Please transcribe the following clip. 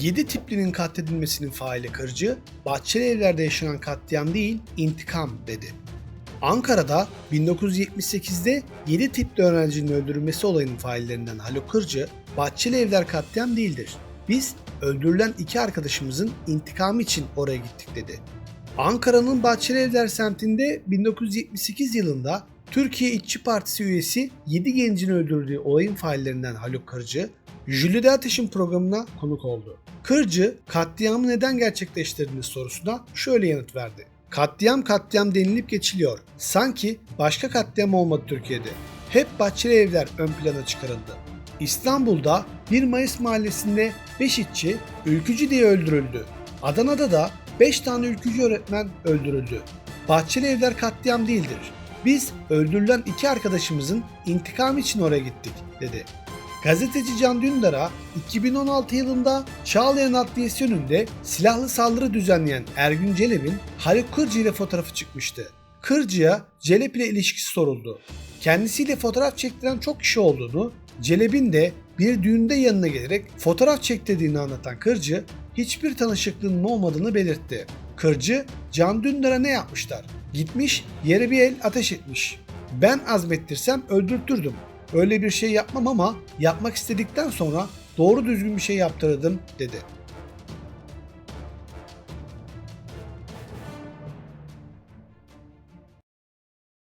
7 tiplinin katledilmesinin faili Kırcı, Bahçeli Evler'de yaşanan katliam değil, intikam dedi. Ankara'da 1978'de 7 tipli öğrencinin öldürülmesi olayının faillerinden Haluk Kırcı, Bahçeli Evler katliam değildir. Biz öldürülen iki arkadaşımızın intikamı için oraya gittik dedi. Ankara'nın Bahçeli Evler semtinde 1978 yılında Türkiye İşçi Partisi üyesi 7 gencin öldürüldüğü olayın faillerinden Haluk Kırcı, Jülide Ateş'in programına konuk oldu. Kırcı, katliamı neden gerçekleştirdiğiniz sorusuna şöyle yanıt verdi. Katliam katliam denilip geçiliyor. Sanki başka katliam olmadı Türkiye'de. Hep Bahçeli Evler ön plana çıkarıldı. İstanbul'da 1 Mayıs mahallesinde 5 işçi ülkücü diye öldürüldü. Adana'da da 5 tane ülkücü öğretmen öldürüldü. Bahçeli Evler katliam değildir. Biz öldürülen iki arkadaşımızın intikam için oraya gittik dedi. Gazeteci Can Dündar'a 2016 yılında Çağlayan Adliyesi önünde silahlı saldırı düzenleyen Ergün Celep'in Haluk Kırcı ile fotoğrafı çıkmıştı. Kırcı'ya Celep ile ilişkisi soruldu. Kendisiyle fotoğraf çektiren çok kişi olduğunu, Celep'in de bir düğünde yanına gelerek fotoğraf çektirdiğini anlatan Kırcı, hiçbir tanışıklığının olmadığını belirtti. Kırcı, Can Dündar'a ne yapmışlar? Gitmiş, yere bir el ateş etmiş. Ben azmettirsem öldürtürdüm. Öyle bir şey yapmam ama yapmak istedikten sonra doğru düzgün bir şey yaptırırdım dedi.